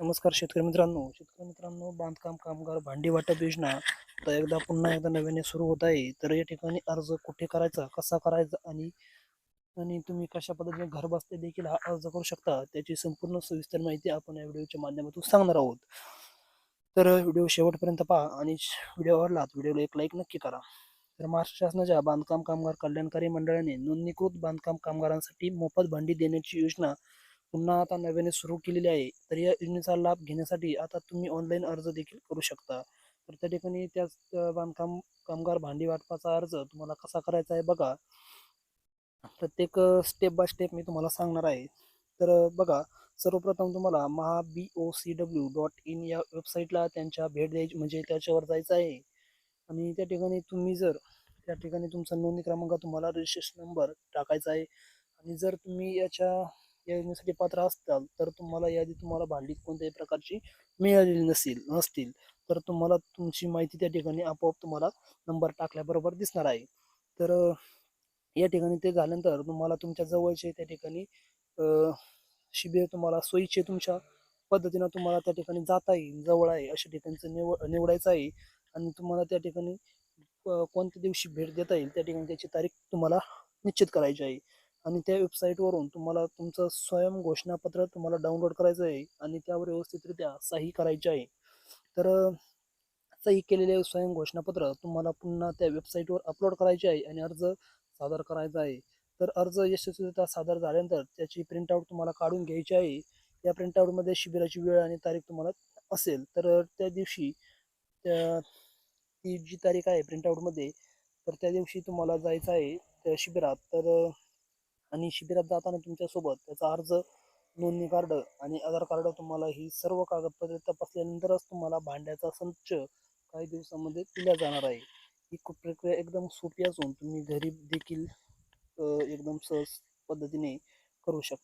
नमस्कार शेतकरी मित्रांनो. शेतकरी मित्रांनो बांधकाम कामगार भांडी वाटप योजना तर एकदा पुन्हा एकदा नव्याने सुरू होत आहे. तर या ठिकाणी अर्ज कुठे करायचा कसा करायचा आणि आणि तुम्ही कशा पद्धतीने घर बसते देखील हा अर्ज करू शकता. त्याची संपूर्ण सविस्तर माहिती आपण या व्हिडिओच्या माध्यमातून सांगणार आहोत. तर व्हिडिओ शेवटपर्यंत पहा आणि व्हिडिओ आवडला तर व्हिडिओला एक लाईक नक्की करा. तर महाराष्ट्र शासनाच्या बांधकाम कामगार कल्याणकारी मंडळाने नोंदणीकृत बांधकाम कामगारांसाठी मोफत भांडी देण्याची योजना पुन्हा आता नव्याने सुरू केलेली आहे तर या योजनेचा लाभ घेण्यासाठी आता तुम्ही ऑनलाईन अर्ज देखील करू शकता. तर त्या ठिकाणी त्याच बांधकाम कामगार भांडी वाटपाचा अर्ज तुम्हाला कसा करायचा आहे बघा. प्रत्येक स्टेप बाय स्टेप मी तुम्हाला सांगणार आहे. तर बघा सर्वप्रथम तुम्हाला Maha B O C W dot in या वेबसाईटला त्यांच्या भेट द्यायची म्हणजे त्याच्यावर जायचं आहे. आणि त्या ठिकाणी तुम्ही जर त्या ठिकाणी तुमचा नोंदणी क्रमांक तुम्हाला रजिस्ट्रेशन नंबर टाकायचा आहे. आणि जर तुम्ही याच्या या योजनेसाठी पात्र असताल तर तुम्हाला यादी तुम्हाला भांडीत कोणत्याही प्रकारची मिळालेली नसेल नसतील तर तुम्हाला तुमची माहिती त्या ठिकाणी आपोआप तुम्हाला नंबर टाकल्याबरोबर दिसणार आहे. तर या ठिकाणी ते झाल्यानंतर तुम्हाला तुमच्या जवळचे त्या ठिकाणी शिबिर तुम्हाला सोयीचे तुमच्या पद्धतीनं तुम्हाला त्या ठिकाणी जाता येईल जवळ आहे अशा ठिकाणचं निवड निवडायचं आहे. आणि तुम्हाला त्या ठिकाणी कोणत्या दिवशी भेट देता येईल त्या ठिकाणी त्याची तारीख तुम्हाला निश्चित करायची आहे. आणि त्या वेबसाईटवरून तुम्हाला तुमचं स्वयं घोषणापत्र तुम्हाला डाउनलोड करायचं आहे आणि त्यावर व्यवस्थितरित्या सही करायची आहे. तर सही केलेले स्वयं घोषणापत्र तुम्हाला पुन्हा त्या वेबसाईटवर अपलोड करायचे आहे आणि अर्ज सादर करायचा आहे. तर अर्ज यशस्वीरित्या सादर झाल्यानंतर त्याची प्रिंटआउट तुम्हाला काढून घ्यायची आहे. या प्रिंटआउटमध्ये शिबिराची वेळ आणि तारीख तुम्हाला असेल. तर त्या दिवशी त्या ती जी तारीख आहे प्रिंटआउटमध्ये तर त्या दिवशी तुम्हाला जायचं आहे त्या शिबिरात. तर आणि शिबिरात जाताना तुमच्यासोबत त्याचा अर्ज नोंदणी कार्ड आणि आधार कार्ड तुम्हाला ही सर्व कागदपत्रे तपासल्यानंतरच तुम्हाला भांड्याचा संच काही दिवसामध्ये दिला जाणार आहे. ही खूप प्रक्रिया एकदम सोपी असून तुम्ही घरी देखील एकदम सहज पद्धतीने करू शकता.